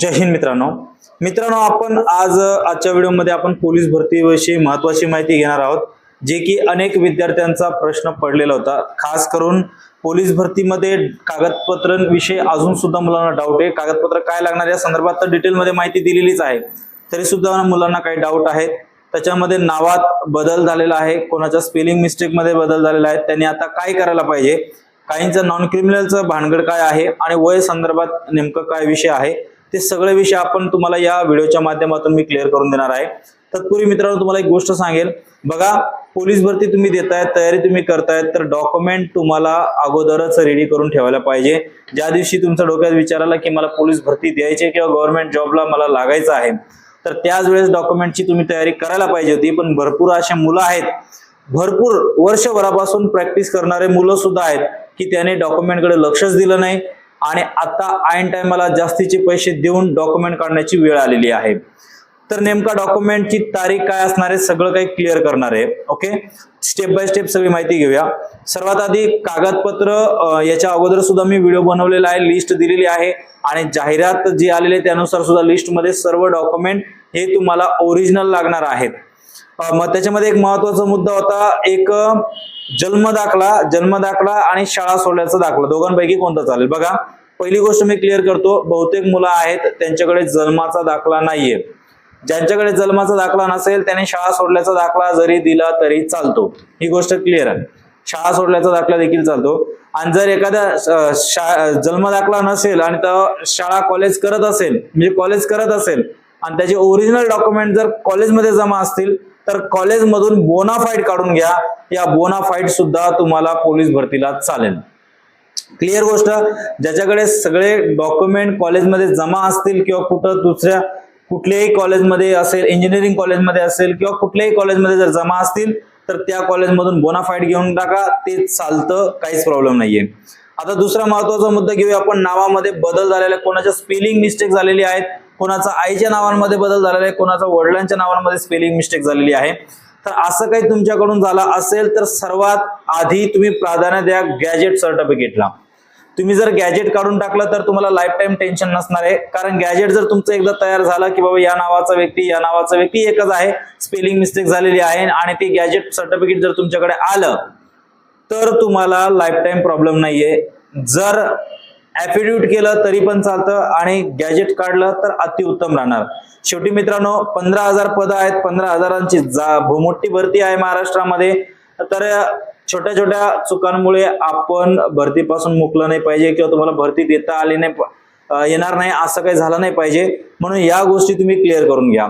जय हिंद मित्रांनो. मित्रांनो आपण आज आजच्या व्हिडिओमध्ये आपण पोलीस भरतीविषयी महत्वाची माहिती घेणार आहोत जे की अनेक विद्यार्थ्यांचा प्रश्न पडलेला होता. खास करून पोलीस भरतीमध्ये कागदपत्रांविषयी अजून सुद्धा मुलांना डाऊट आहे. कागदपत्र काय लागणार या संदर्भात तर डिटेलमध्ये माहिती दिलेलीच आहे. तरी सुद्धा मुलांना काही डाऊट आहेत. त्याच्यामध्ये नावात बदल झालेला आहे. कोणाच्या स्पेलिंग मिस्टेकमध्ये बदल झालेला आहे. त्यांनी आता काय करायला पाहिजे? काहींचं नॉन क्रिमिनलचं भानगड काय आहे? आणि वय संदर्भात नेमकं काय विषय आहे? ते सगळे विषय आपण तुम्हाला या व्हिडिओच्या माध्यमातून मी क्लिअर करून देणार आहे. तत्पूर्वी मित्रांनो तुम्हाला एक गोष्ट सांगेल. बघा पोलीस भरती तुम्ही देताय तयारी तुम्ही करतायत तर डॉक्युमेंट तुम्हाला अगोदरच रेडी करून ठेवायला पाहिजे. ज्या दिवशी तुमच्या डोक्यात विचार आला की मला पोलीस भरती द्यायची किंवा गव्हर्नमेंट जॉबला मला लागायचं आहे तर त्याच वेळेस डॉक्युमेंटची तुम्ही तयारी करायला पाहिजे होती. पण भरपूर असे मुलं आहेत. भरपूर वर्षभरापासून प्रॅक्टिस करणारे मुलं सुद्धा आहेत की त्याने डॉक्युमेंटकडे लक्षच दिलं नाही. आणि आता ऐन टायमाला जास्तीचे पैसे देऊन डॉक्युमेंट काढण्याची वेळ आलेली आहे. तर नेमका डॉक्युमेंटची तारीख काय असणार आहे सगळं काही क्लिअर करणार आहे. ओके स्टेप बाय स्टेप सगळी माहिती घेऊया. सर्वात आधी कागदपत्र याच्या अगोदर सुद्धा मी व्हिडिओ बनवलेला आहे लिस्ट दिलेली आहे. आणि जाहिरात जी आलेली आहे त्यानुसार सुद्धा लिस्टमध्ये सर्व डॉक्युमेंट हे तुम्हाला ओरिजिनल लागणार आहेत. मग त्याच्यामध्ये एक महत्त्वाचा मुद्दा होता एक जन्म दाखला जन्म दाखला आणि शाळा सोडल्याचा दाखला. दोघांपैकी कोणता चालेल? बघा पहिली गोष्ट मी क्लिअर करतो बहुतेक मुलं आहेत त्यांच्याकडे जन्माचा दाखला नाहीये. ज्यांच्याकडे जन्माचा दाखला नसेल त्याने शाळा सोडल्याचा दाखला जरी दिला तरी चालतो. ही गोष्ट क्लिअर आहे. शाळा सोडल्याचा दाखला देखील चालतो. आणि जर एखाद्या जन्म दाखला नसेल आणि तो शाळा कॉलेज करत असेल म्हणजे कॉलेज करत असेल आणि त्याचे ओरिजिनल डॉक्युमेंट जर कॉलेजमध्ये जमा असतील तर कॉलेजमधून बोनाफाईड काढून घ्या. या बोनाफाईड सुद्धा तुम्हाला पोलीस भरतीला चालेल. क्लिअर गोष्ट? ज्याच्याकडे सगळे डॉक्युमेंट कॉलेजमध्ये जमा असतील किंवा कुठं दुसऱ्या कुठल्याही कॉलेजमध्ये असेल इंजिनिअरिंग कॉलेजमध्ये असेल किंवा कुठल्याही कॉलेजमध्ये जर जमा असतील तर त्या कॉलेजमधून बोनाफाईड घेऊन टाका. ते चालतं काहीच प्रॉब्लेम नाहीये. आता दुसरा महत्त्वाचा मुद्दा घेऊया आपण. नावामध्ये बदल झालेला कोणाच्या स्पेलिंग मिस्टेक झालेली आहेत कोणाचा आईच्या नावांमध्ये बदल झालेला आहे कोणाचा वडिलांच्या नावांमध्ये स्पेलिंग मिस्टेक झालेली आहे. तर असं काही तुमच्याकडून झालं असेल तर सर्वात आधी तुम्ही प्राधान्य द्या गॅजेट सर्टिफिकेटला तुम्ही जर गॅजेट काढून टाकलं तर तुम्हाला लाईफ टाईम टेन्शन नसणार आहे. कारण गॅजेट जर तुमचं एकदा तयार झालं की बाबा या नावाचा व्यक्ती या नावाचा व्यक्ती एकच आहे स्पेलिंग मिस्टेक झालेली आहे आणि ते गॅजेट सर्टिफिकेट जर तुमच्याकडे आलं तर तुम्हाला लाईफ टाईम प्रॉब्लेम नाहीये. जर ऍफिड्यूट केलं तरी पण चालतं आणि गॅजेट काढलं तर अतिउत्तम राहणार. शेवटी मित्रांनो पंधरा हजार पदं आहेत. पंधरा हजारांची जा मोठी भरती आहे महाराष्ट्रामध्ये. तर छोट्या छोट्या चुकांमुळे आपण भरतीपासून मुकलं नाही पाहिजे किंवा तुम्हाला भरती देता आली नाही येणार नाही असं काही झालं नाही पाहिजे. म्हणून या गोष्टी तुम्ही क्लिअर करून घ्या.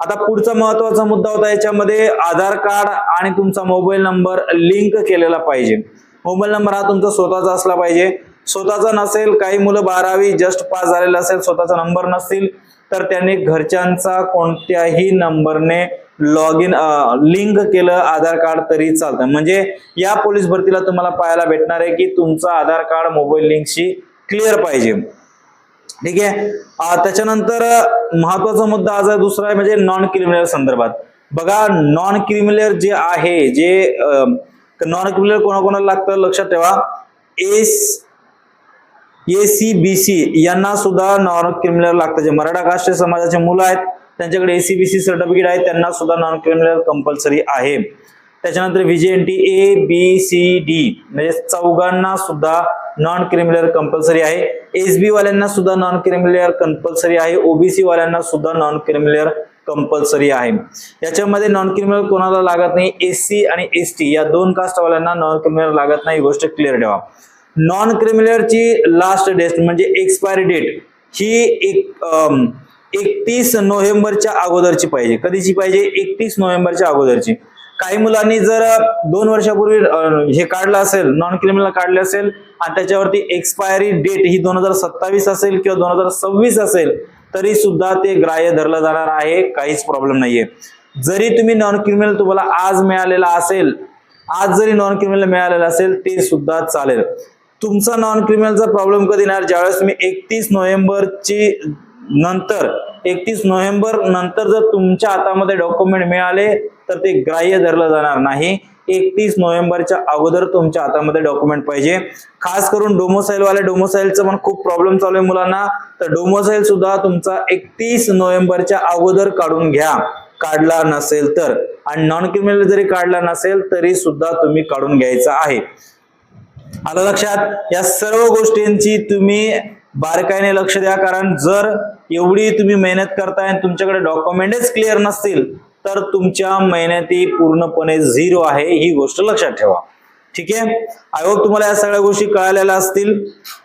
आता पुढचा महत्त्वाचा मुद्दा होता याच्यामध्ये आधार कार्ड आणि तुमचा मोबाईल नंबर लिंक केलेला पाहिजे. मोबाईल नंबर हा तुमचा स्वतःचा असला पाहिजे. स्वतःचा नसेल काही मुलं बारावी जस्ट पास झालेलं असेल स्वतःचा नंबर नसतील तर त्यांनी घरच्यांचा कोणत्याही नंबरने लॉग इन लिंक केलं आधार कार्ड तरी चालतं. म्हणजे या पोलीस भरतीला तुम्हाला पाहायला भेटणार आहे की तुमचं आधार कार्ड मोबाईल लिंकशी क्लिअर पाहिजे. ठीक आहे? त्याच्यानंतर महत्त्वाचा मुद्दा आज दुसरा आहे म्हणजे नॉन क्रिमिनल संदर्भात. बघा नॉन क्रिमिनल जे आहे जे नॉन क्रिमिनल कोणाकोणाला लागतं लक्षात ठेवा. S A C B C यांना सुद्धा नॉन क्रिमिनल लागतं. जे मराठा राष्ट्रीय समाजाचे मुलं आहेत त्यांच्याकडे एसीबीसी सर्टिफिकेट आहे त्यांना सुद्धा नॉन क्रिमिनल कंपल्सरी आहे. त्याच्यानंतर व्हीजीएनटी ए बी सी डी म्हणजे चौघांना सुद्धा नॉन क्रिमिनल कंपल्सरी आहे. एस बी वाल्यांना सुद्धा नॉन क्रिमिनल कंपल्सरी आहे. ओबीसी वाल्यांना सुद्धा नॉन क्रिमिनल कंपल्सरी आहे. याच्यामध्ये नॉन क्रिमिनल कोणाला लागत नाही? एस सी आणि एस टी या दोन कास्टवाल्यांना नॉन क्रिमिनल लागत नाही. ही गोष्ट क्लिअर ठेवा. नॉन क्रिमिनलची लास्ट डेट म्हणजे एक्सपायरी डेट ही एक एकतीस नोव्हेंबरच्या अगोदरची पाहिजे. कधीची पाहिजे? एकतीस नोव्हेंबरच्या अगोदरची. काही मुलांनी जर दोन वर्षापूर्वी हे काढलं असेल नॉन क्रिमिनल काढले असेल आणि त्याच्यावरती एक्सपायरी डेट ही दोन हजार सत्तावीस असेल किंवा दोन हजार सव्वीस असेल तरी सुद्धा ते ग्राह्य धरलं जाणार आहे. काहीच प्रॉब्लेम नाहीये. जरी तुम्ही नॉन क्रिमिनल तुम्हाला आज मिळालेला असेल आज जरी नॉन क्रिमिनल मिळालेलं असेल ते सुद्धा चालेल. तुमचा नॉन क्रिमिनलचा प्रॉब्लेम कधी येणार? ज्यावेळेस तुम्ही एकतीस नोव्हेंबरची नंतर एकतीस नोव्हेंबर नंतर जर तुमच्या हातामध्ये डॉक्युमेंट मिळाले तर ते ग्राह्य धरलं जाणार नाही. एकतीस नोव्हेंबरच्या अगोदर तुमच्या हातामध्ये डॉक्युमेंट पाहिजे. खास करून डोमोसाईल वाले डोमोसाईलचं पण खूप प्रॉब्लेम चालू आहे मुलांना. तर डोमोसाईल सुद्धा तुमचा एकतीस नोव्हेंबरच्या अगोदर काढून घ्या. काढला नसेल तर. आणि नॉन क्रिमिनल जरी काढला नसेल तरी सुद्धा तुम्ही काढून घ्यायचा आहे. आलं लक्षात या सर्व गोष्टींची तुम्ही बारकाईने लक्ष द्या कारण जर एवढी तुम्ही मेहनत करताय आणि तुमच्याकडे डॉक्युमेंटच क्लिअर नसतील तर तुमच्या मेहनती पूर्णपणे झिरो आहे ही गोष्ट लक्षात ठेवा. ठीक आहे? आय होप तुम्हाला या सगळ्या गोष्टी कळालेल्या असतील.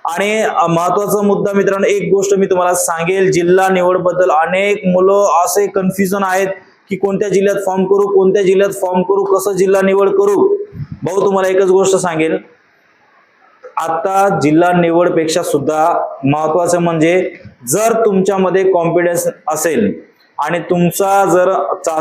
आणि महत्त्वाचा मुद्दा मित्रांनो एक गोष्ट मी तुम्हाला सांगेल जिल्हा निवडबद्दल अनेक मुलं असे कन्फ्युजन आहेत की कोणत्या जिल्ह्यात फॉर्म करू कोणत्या जिल्ह्यात फॉर्म करू कसं जिल्हा निवड करू. भाऊ तुम्हाला एकच गोष्ट सांगेल आता जिल्हा निवडपेक्षा सुद्धा महत्वाचं म्हणजे जर तुमच्यामध्ये कॉन्फिडन्स असेल आणि तुमचा जर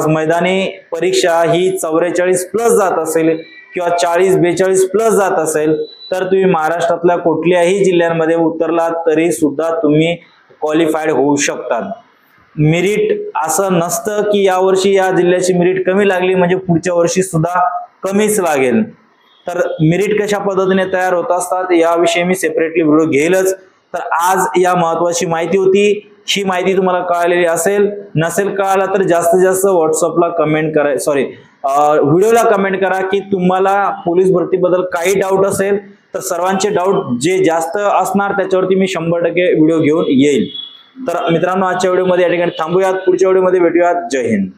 मैदानी परीक्षा ही चौवेचाळीस प्लस जात असेल किंवा चाळीस बेचाळीस प्लस जात असेल तर तुम्ही महाराष्ट्रातल्या कुठल्याही जिल्ह्यांमध्ये उतरलात तरी सुद्धा तुम्ही क्वालिफाईड होऊ शकतात. मिरिट असं नसतं की यावर्षी या जिल्ह्याची मिरिट कमी लागली म्हणजे पुढच्या वर्षी सुद्धा कमीच लागेल. तर मेरिट कशा पद्धतीने तयार होत असतात याविषयी मी सेपरेटली व्हिडिओ घेईलच. तर आज या महत्वाची माहिती होती. ही माहिती तुम्हाला कळालेली असेल. नसेल कळाला तर जास्तीत जास्त व्हॉट्सअपला कमेंट करा सॉरी व्हिडिओला कमेंट करा की तुम्हाला पोलीस भरतीबद्दल काही डाऊट असेल तर सर्वांचे डाऊट जे जास्त असणार त्याच्यावरती मी शंभर टक्के व्हिडिओ घेऊन येईल. तर मित्रांनो आजच्या व्हिडिओमध्ये या ठिकाणी थांबूयात. पुढच्या व्हिडिओमध्ये भेटूयात. जय हिंद.